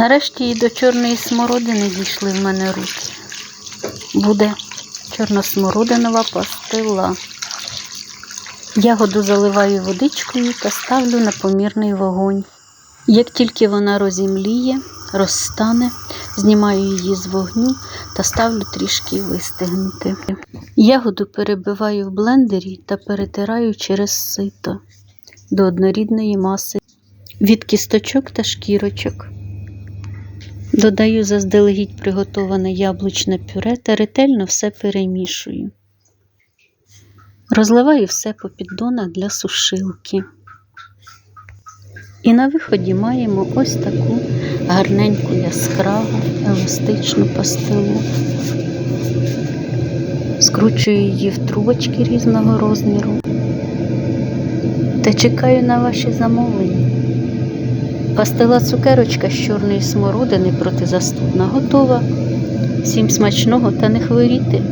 Нарешті і до чорної смородини дійшли в мене руки. Буде чорносмородинова пастила. Ягоду заливаю водичкою та ставлю на помірний вогонь. Як тільки вона розімліє, розстане, знімаю її з вогню та ставлю трішки вистигнути. Ягоду перебиваю в блендері та перетираю через сито до однорідної маси від кісточок та шкірочок. Додаю заздалегідь приготоване яблучне пюре та ретельно все перемішую. Розливаю все по піддонах для сушилки. І на виході маємо ось таку гарненьку яскраву еластичну пастилу. Скручую її в трубочки різного розміру та чекаю на ваші замовлення. Пастила цукерочка з чорної смородини проти застудна готова. Всім смачного та не хворійте!